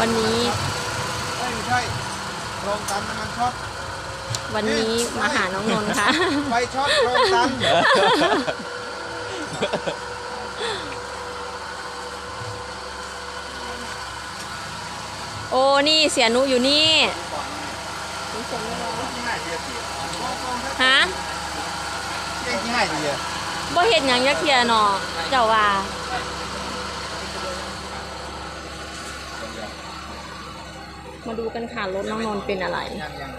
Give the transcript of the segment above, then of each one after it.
วันนี้เอ้ยไม่ใช่โครงตันน้ำมันช็อตวันนี้มาหาน้องนนท์ค่ะ ไฟช็อตโครงตันโอ้นี่เสียนุอยู่นี่ฮะเก่งที่ง่ายดีอะบ่เห็นหยังยักเทียเนาะเจ้าว่า มาดูกันค่ะรถน้องนนท์เป็นอะไรยังยัง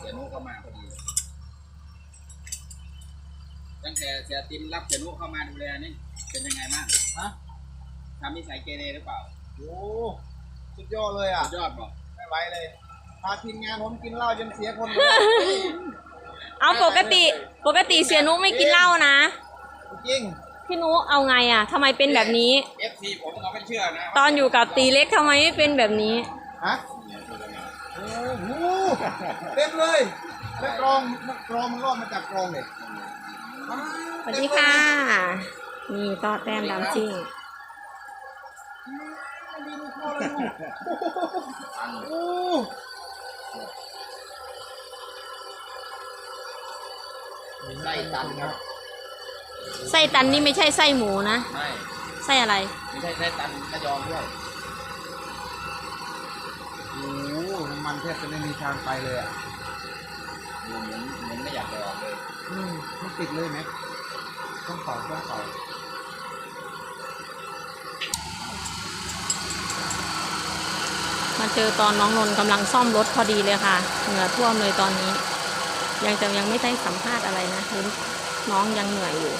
เสียนุเข้ามาพอดีตั้งแต่เสียติมรับเสียนุเข้ามาดูแลนี่เป็นยังไงบ้างฮะทำนิสัยเกเรหรือเปล่าโอ้สุดยอดเลยอะ สุดยอดบอกไม่ไหวเลยพาทีมงานผมกินเหล้าจนเสียคนเลย เอาปกติปกติเสียนุไม่กินเหล้านะ จริงพี่นุเอาไงอะทำไมเป็นแบบนี้ เอฟซีผมเขาไม่เชื่อนะตอนอยู่กับตีเล็กทำไมไม่เป็นแบบนี้ ฮะโอ้โหเต็มเลยแล้วกรองกรองมันรอดมาจากกรองเลยสวัสดีค่ะ นี่ก็แต้มดำซิ่งโอ้ ไส้ตันครับไส้ตันนี่ไม่ใช่ไส้หมูนะไม่ไส้อะไร ไม่ใช่ไส้ตันระยองด้วยโหน้ำมันแทบจะไม่มีทางไปเลยอะดูเหมือนเหมือนไม่อยากจะออกเลยอืมมันติดเลยไหมต้องเป่าต้องเป่ามาเจอตอนน้องนนท์กำลังซ่อมรถพอดีเลยค่ะ เหงื่อท่วมเลยตอนนี้ ยังจะยังไม่ได้สัมภาษณ์อะไรนะคือน้องยังเหนื่อยอยู่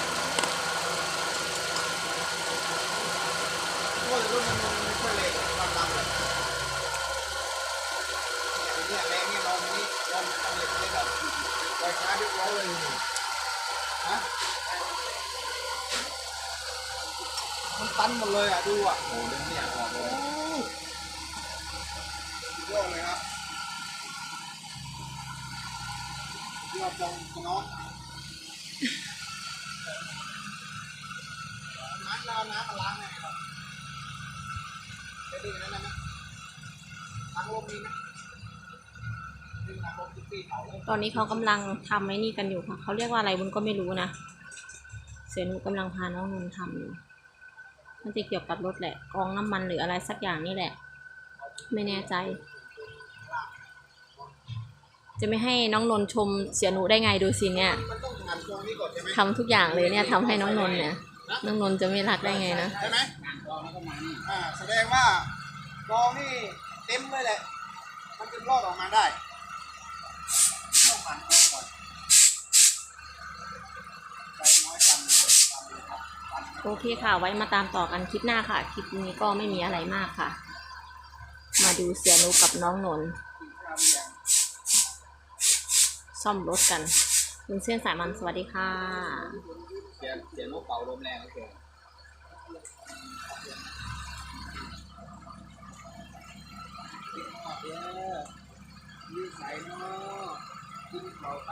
มันตันหมดเลยอะดูอะโอ้เรื่องไม่ยออกเลยโยกเยอองน้ำเราน้ำมาล้างไงครับ ตอนนี้เขากำลังทำไอ้นี่กันอยู่ค่ะเขาเรียกว่าอะไรบุญก็ไม่รู้นะ เสียหนุกำลังพาน้องนนท์ทำอยู่มันจะเกี่ยวกับรถแหละ กองน้ำมันหรืออะไรสักอย่างนี่แหละ ไม่แน่ใจ จะไม่ให้น้องนนท์ชมเสียหนุได้ไงดูสิเนี่ยมันต้องหันตรงนี้ก่อนใช่ไหมทำทุกอย่างเลยเนี่ยทำให้น้องนนท์เนี่ย น้องนนท์จะไม่รักได้ไงนะ ใช่ไหมออกแล้วก็มานี่อ่าแสดงว่ากองนี่เต็มเลยแหละ มันจะรอดออกมาได้ต้องหันกองก่อนใจน้อยจังเลยจังเลยครับจังเลยโอเคค่ะ ไว้มาตามต่อกันคลิปหน้าค่ะ คลิปนี้ก็ไม่มีอะไรมากค่ะ มาดูเสียหนุกับน้องนนท์ ซ่อมรถกันคุณเส้นสายมันสวัสดีค่ะเสียเสียนกเป่าลมแรงโอเกินเด้อยืดส่เนาะกินเข่าไป